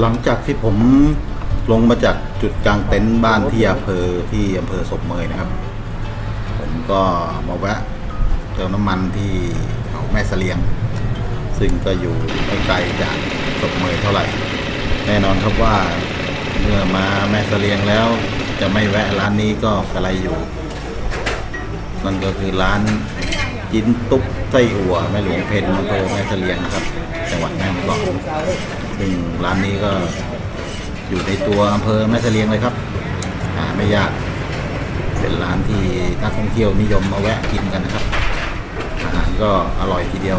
หลังจากที่ผมลงมาจากจุดกลางเต็นท์บ้านที่อำเภอที่อำเภอศพเมยนะครับ ผมก็มาแวะเติมน้ำมันที่เขาแม่เสลียง ซึ่งก็อยู่ไม่ไกลจากศพเมยเท่าไหร่ แน่นอนครับว่าเมื่อมาแม่เสลียงแล้ว จะไม่แวะร้านนี้ก็กระไรอยู่นั่นก็คือร้าน จินตุ๊กไส้อั่วแม่หลวงเพนมณฑลแม่เสลียงนครับ จังหวัดแม่ฮ่องสอนซึ่งร้านนี้ก็อยู่ในตัวอำเภอแม่เสลียงเลยครับหาไม่ยาก เป็นร้านที่นักท่องเที่ยวนิยมมาแวะกินกันนะครับ อาหารก็อร่อยทีเดียว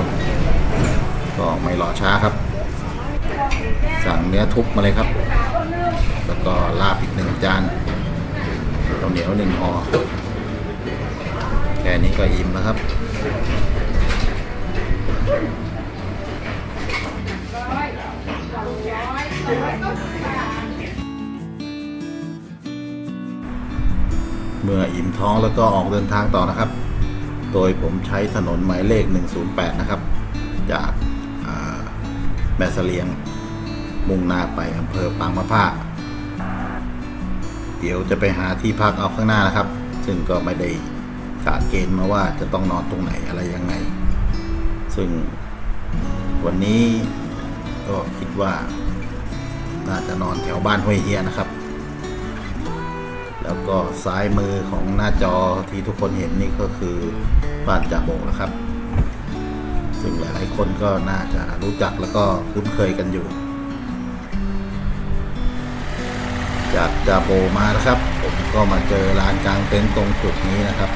ก็ไม่รอช้าครับ สั่งเนื้อทุบมาเลยครับ แล้วก็ลาบอีกหนึ่งจานข้าวเหนียวหนึ่งห่อแค่นี้ก็อิ่มแล้วครับ เมื่ออิ่มท้องแล้วก็ออกเดินทางต่อนะครับ โดยผมใช้ถนนหมายเลข 108 นะครับ จากาแม่เสลียง มุ่งหน้าไปอำเภอปางมะผ้า เดี๋ยวจะไปหาที่พักเอาข้างหน้านะครับ ซึ่งก็ไม่ได้ กะเกณฑ์มาว่าจะต้องนอนตรงไหนอะไรยังไง ซึ่งวันนี้ก็คิดว่า น่าจะนอนแถวบ้านห้วยเฮียนะครับ แล้วก็ซ้ายมือของหน้าจอที่ทุกคนเห็นนี่ก็คือบ้านจ่าโบนะครับ ซึ่งหลายๆคนก็น่าจะรู้จักแล้วก็คุ้นเคยกันอยู่ จากจาโบมานะครับ ผมก็มาเจอร้านกลางเต็นท์ตรงจุดนี้นะครับ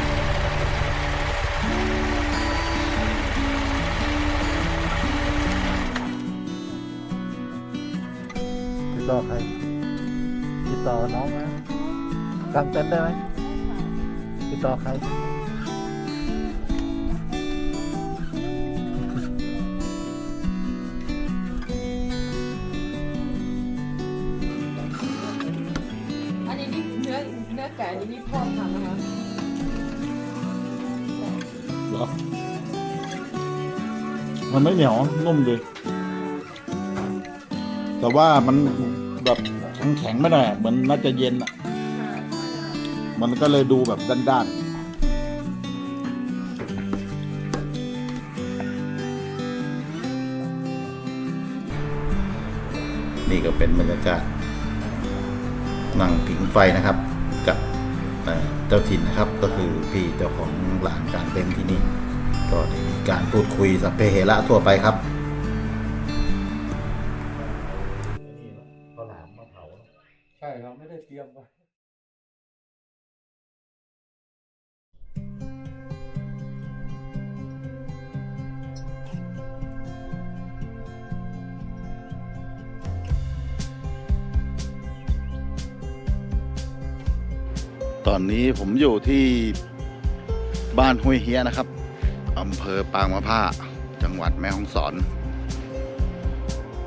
ติดต่อใคร ติดต่อน้องไหมกางเต็นท์ได้ไหมติดต่อใคร อันนี้นี่เนื้อเนื้อไก่อันนี้นี่พ่อทำนะคะเหรอ มันไม่เหนียวนุ่มดี แต่ว่ามันแบบแข็งๆไม่หน่อยเหมือนน่าจะเย็นอะ มันก็เลยดูแบบด้านๆนี่ก็เป็นบรรยากาศนั่งผิงไฟนะครับ กับเจ้าถิ่นนะครับ ก็คือพี่เจ้าของร้านกางเต็นท์ที่นี่ก็ได้มีการพูดคุยสัพเพเหระทั่วไปครับ ตอนนี้ผมอยู่ที่บ้านห้วยเฮียนะครับอำเภอปางมะผ้า จังหวัดแม่ฮ่องสอน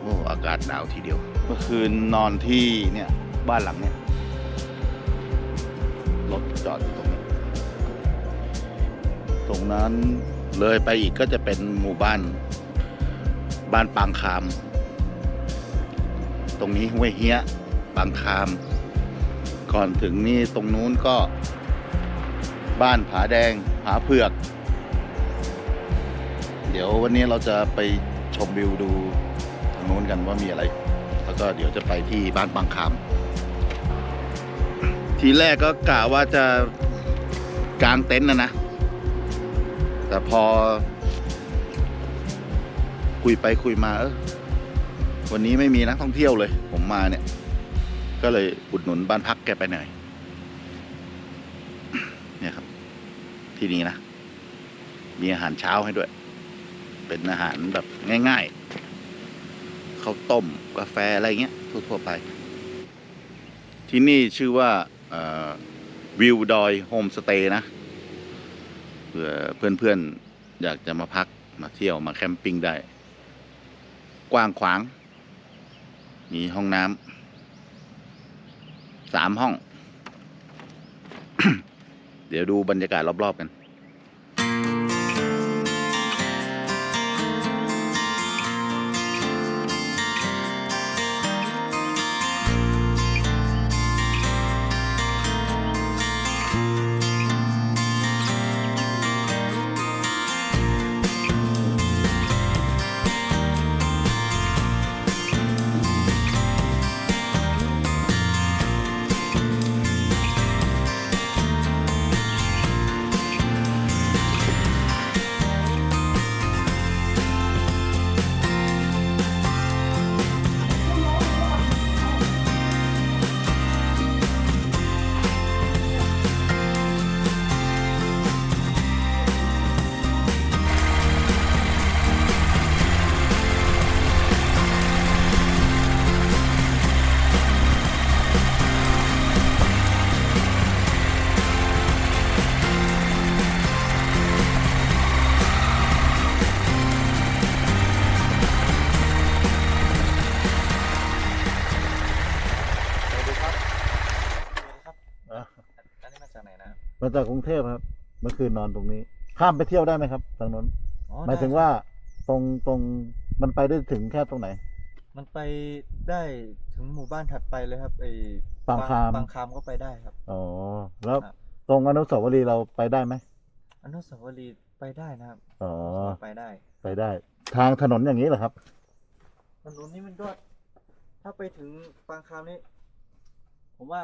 โอ้อากาศหนาวทีเดียว เมื่อคืนนอนที่เนี่ยบ้านหลังเนี่ยรถจอดอยู่ตรงนี้ ตรงนั้นเลยไปอีกก็จะเป็นหมู่บ้าน บ้านปางคาม ตรงนี้ห้วยเฮียปางคาม ก่อนถึงนี่ตรงนู้นก็ บ้านผาแดงผาเผือก เดี๋ยววันนี้เราจะไปชมวิวดูทางนู้นกันว่ามีอะไร แล้วก็เดี๋ยวจะไปที่บ้านบางคามทีแรกก็กะว่าจะกางเต็นท์นะนะ แต่พอ คุยไปคุยมาเออวันนี้ไม่มีนักท่องเที่ยวเลย ผมมาเนี่ย ก็เลยอุดหนุนบ้านพักแกไปหน่อยเนี่ยครับ ที่นี่นะ มีอาหารเช้าให้ด้วย เป็นอาหารแบบง่ายๆข้าวต้มกาแฟอะไรเงี้ยทั่วๆไป ที่นี่ชื่อว่าวิวดอยโฮมสเตย์นะเผื่อเพื่อนๆ อยากจะมาพักมาเที่ยวมาแคมปิ้งได้ กว้างขวาง มีห้องน้ำ สามห้อง เดี๋ยวดูบรรยากาศรอบ ๆ กัน จากกรุงเทพครับ เมื่อคืนนอนตรงนี้ ข้ามไปเที่ยวได้ไหมครับทางนู้นอ๋อหมายถึงได้ว่าตรงตรงมันไปได้ถึงแค่ตรงไหน มันไปได้ถึงหมู่บ้านถัดไปเลยครับไอ้ปางคาม ปางคามก็ไปได้ครับ อ๋อแล้วครับ ตรงอนุสาวรีย์เราไปได้ไหมอนุสาวรีย์ไปได้นะครับอ๋อไปได้ไปได้ ทางถนนอย่างนี้เหรอครับ ถนนนี้มันก็ถ้าไปถึงปางคามนี่ผมว่า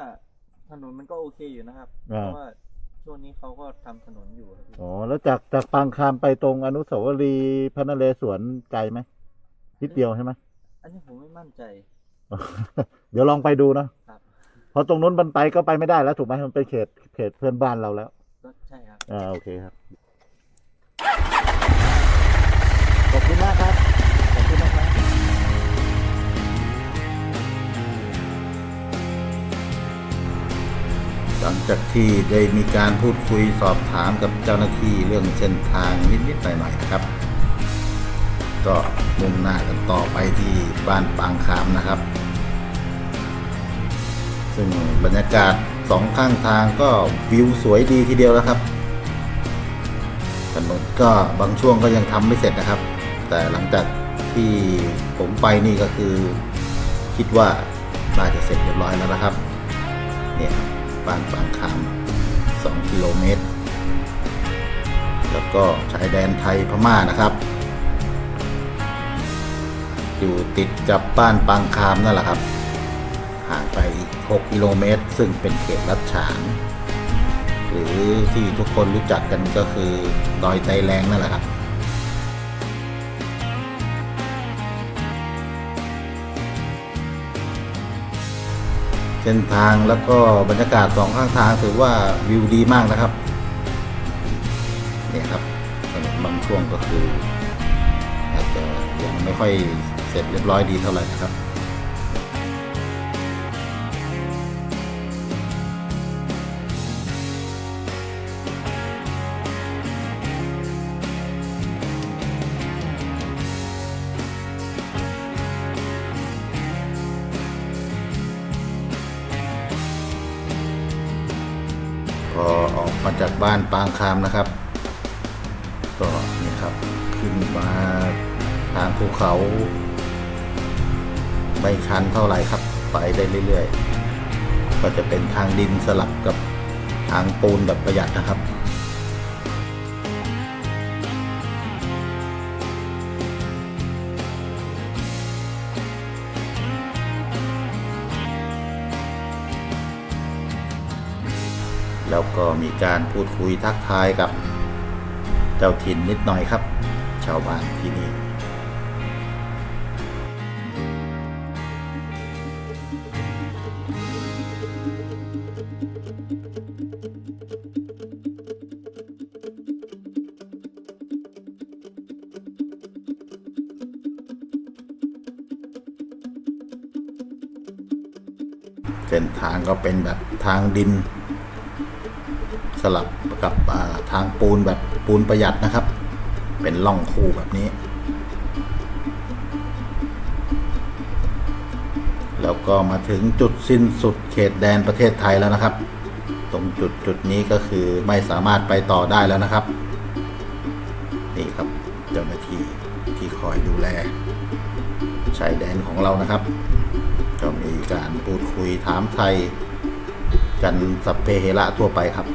ถนนมันก็โอเคอยู่นะครับ อ่า เพราะว่า ช่วงนี้เขาก็ทำถนนอยู่ครับพี่อ๋อแล้วจากจากปางคามไปตรงอนุสาวรีย์พระนเรศวรไกลไหมนิดเดียวใช่ไหม อันนี้ผมไม่มั่นใจ เดี๋ยวลองไปดูนะครับ เพราะตรงนู้นมันไปก็ไปไม่ได้แล้วถูกไหมมันเป็นเขตเขตเพื่อนบ้านเราแล้ว ก็ใช่ครับ อ่าโอเคครับ ขอบคุณมากครับขอบ จากที่ได้มีการพูดคุยสอบถามกับเจ้าหน้าที่เรื่องเส้นทางนิดๆหน่อยๆนะครับ ก็มุ่งหน้ากันต่อไปที่บ้านปางคามนะครับ ซึ่งบรรยากาศสองข้างทางก็วิวสวยดีทีเดียวแล้วครับถนนก็บางช่วงก็ยังทำไม่เสร็จนะครับ แต่หลังจากที่ผมไปนี่ก็คือ คิดว่าน่าจะเสร็จเรียบร้อยแล้วนะครับ เนี่ย บ้านปางคาม 2 กิโลเมตร แล้วก็ชายแดนไทยพม่านะครับ อยู่ติดกับบ้านปางคามนั่นแหละครับ ห่างไปอีก 6 กิโลเมตร ซึ่งเป็นเขตรัดฉาน หรือที่ทุกคนรู้จักกันก็คือดอยไตแรงนั่นแหละครับ ส้นทางแล้วก็บรรยากาศสองข้างทางถือว่าวิวดีมากนะครับเนี่ยครับถนนบางช่วงก็คืออาจจะยังไม่ค่อยเสร็จเรียบร้อยดีเท่าไหร่นะครับ อออกมาจากบ้านปางคามนะครับ ก็นี่ครับขึ้นมาทางภูเขา ไม่ชันเท่าไหร่ครับ ไปได้เรื่อยๆ ก็จะเป็นทางดินสลับกับทางปูนแบบประหยัดนะครับ แล้วก็มีการพูดคุยทักทายกับเจ้าถิ่นนิดหน่อยครับ ชาวบ้านที่นี่เส้นทางก็เป็นแบบทางดิน สลับกับทางปูนแบบปูนประหยัดนะครับ เป็นล่องคูแบบนี้ แล้วก็มาถึงจุดสิ้นสุดเขตแดนประเทศไทยแล้วนะครับ ตรงจุดจุดนี้ก็คือไม่สามารถไปต่อได้แล้วนะครับ นี่ครับเจ้าหน้าที่ที่คอยดูแลชายแดนของเรานะครับ ก็มีการพูดคุยถามไทยกันสัพเพเหระทั่วไปครับ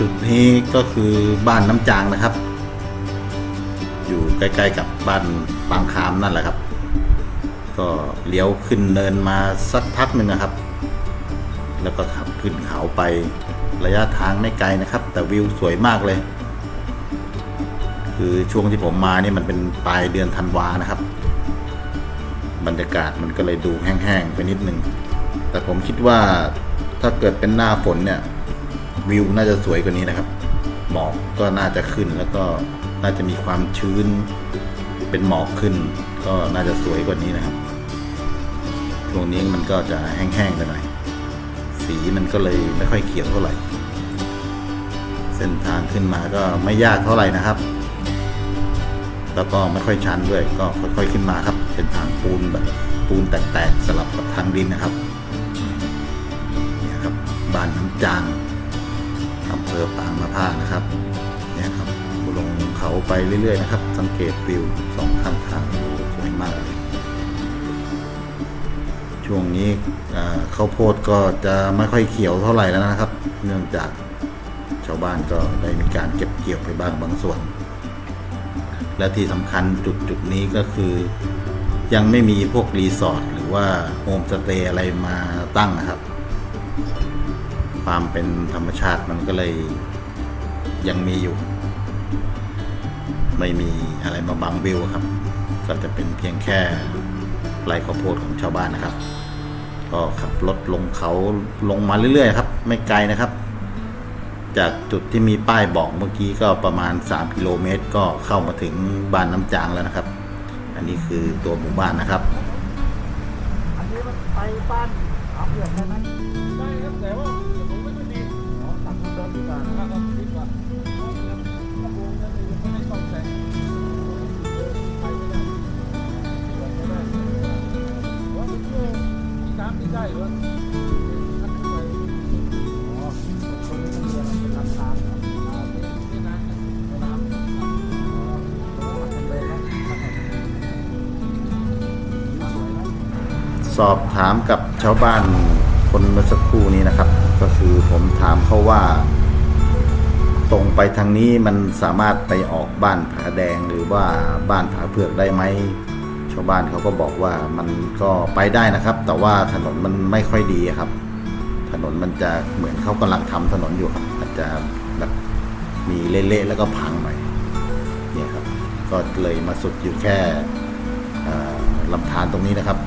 จุดนี้ก็คือบ้านน้ำจางนะครับ อยู่ใกล้ๆกับบ้านปางคามนั่นแหละครับ ก็เลี้ยวขึ้นเนินมาสักพักหนึ่งนะครับ แล้วก็ขับขึ้นเขาไประยะทางไม่ไกลนะครับ แต่วิวสวยมากเลย คือช่วงที่ผมมานี่มันเป็นปลายเดือนธันวานะครับ บรรยากาศมันก็เลยดูแห้งๆไปนิดนึงแต่ผมคิดว่าถ้าเกิดเป็นหน้าฝนเนี่ย วิวน่าจะสวยกว่านี้นะครับ หมอกก็น่าจะขึ้นแล้วก็น่าจะมีความชื้น เป็นหมอกขึ้น ก็น่าจะสวยกว่านี้นะครับช่วงนี้มันก็จะแห้งๆไปหน่อยสีมันก็เลยไม่ค่อยเขียวเท่าไหร่ เส้นทางขึ้นมาก็ไม่ยากเท่าไหร่นะครับ แล้วก็ไม่ค่อยชันด้วย ก็ค่อยๆขึ้นมาครับ เป็นทางปูนแบบปูนแตกๆสลับกับทางดินนะครับ เนี่ยครับ บ้านน้ำจาง ภอปางมะพานะครับเนี่ยครับลงเขาไปเรื่อยๆนะครับ สังเกตวิวสองข้างทางสวยมากเลยช่วงนี้ข้าวโพดก็จะไม่ค่อยเขียวเท่าไหร่แล้วนะครับ เนื่องจากชาวบ้านก็ได้มีการเก็บเกี่ยวไปบ้างบางส่วน และที่สำคัญจุดจุดนี้ก็คือ ยังไม่มีพวกรีสอร์ทหรือว่าโฮมสเตย์อะไรมาตั้งนะครับ ความเป็นธรรมชาติมันก็เลยยังมีอยู่ ไม่มีอะไรมาบังวิวครับ ก็จะเป็นเพียงแค่ไรข้าวโพดของชาวบ้านนะครับ ก็ขับรถลงเขาลงมาเรื่อยๆครับ ไม่ไกลนะครับ จากจุดที่มีป้ายบอกเมื่อกี้ก็ประมาณ 3 กิโลเมตร ก็เข้ามาถึงบ้านน้ำจางแล้วนะครับ อันนี้คือตัวหมู่บ้านนะครับอันนี้มันไปบ้านอาเผือกได้ไหมได้ครับแต่ว่า สอบถามกับชาวบ้านคนเมื่อสักครู่นี้นะครับ ก็คือผมถามเขาว่า ตรงไปทางนี้มันสามารถไปออกบ้านผาแดงหรือว่าบ้านผาเผือกได้ไหมชาวบ้านเขาก็บอกว่ามันก็ไปได้นะครับ แต่ว่าถนนมันไม่ค่อยดีครับ ถนนมันจะเหมือนเขากำลังทำถนนอยู่ครับอาจจะแบบมีเละๆแล้วก็พังหน่เนี่ยครับ ก็เลยมาสุดอยู่แค่ลำธารตรงนี้นะครับ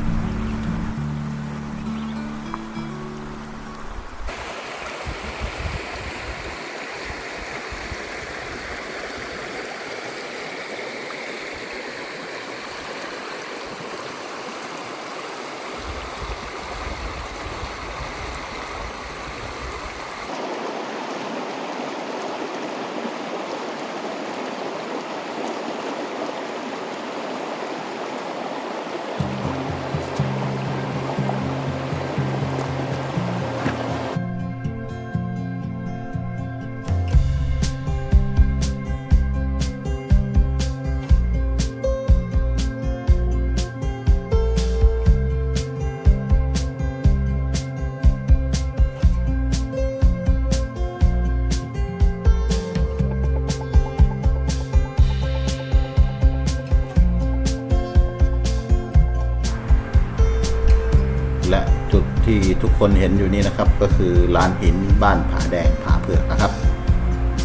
และจุดที่ทุกคนเห็นอยู่นี้นะครับ ก็คือลานหินบ้านผาแดงผาเผือกนะครับ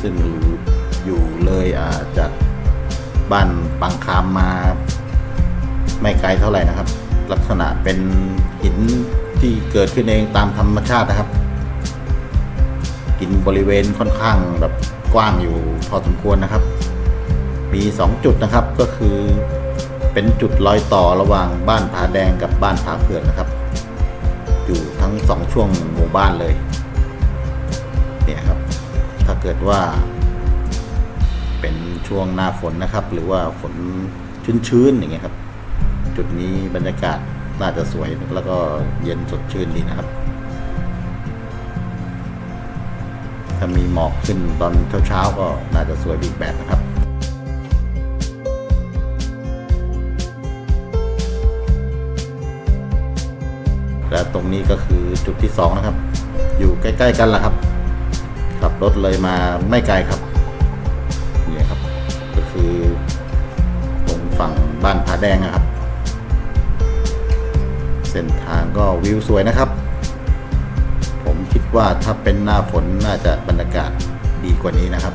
ซึ่งอยู่เลยาจากบ้านปังคามมาไม่ไกลเท่าไหร่นะครับ ลักษณะเป็นหินที่เกิดขึ้นเองตามธรรมชาตินะครับ กินบริเวณค่อนข้างแบบกว้างอยู่พอสมควรนะครับ มี 2 จุดนะครับก็คือเป็นจุดรอยต่อระหว่างบ้านผาแดงกับบ้านผาเผือกนะครับ อยู่ทั้งสองช่วงหมู่บ้านเลยเนี่ยครับ ถ้าเกิดว่า เป็นช่วงหน้าฝนนะครับ หรือว่าฝนชื้นๆอย่างเงี้ยครับ จุดนี้บรรยากาศน่าจะสวยแล้วก็เย็นสดชื่นดีนะครับ ถ้ามีหมอกขึ้นตอนเช้าๆก็น่าจะสวยอีกแบบนะครับ และตรงนี้ก็คือจุดที่สองนะครับ อยู่ใกล้ ๆ กันแหละครับ ขับรถเลยมาไม่ไกลครับนี่ครับ ก็คือตรงฝั่งบ้านผาแดงนะครับ เส้นทางก็วิวสวยนะครับ ผมคิดว่าถ้าเป็นหน้าฝนน่าจะบรรยากาศดีกว่านี้นะครับ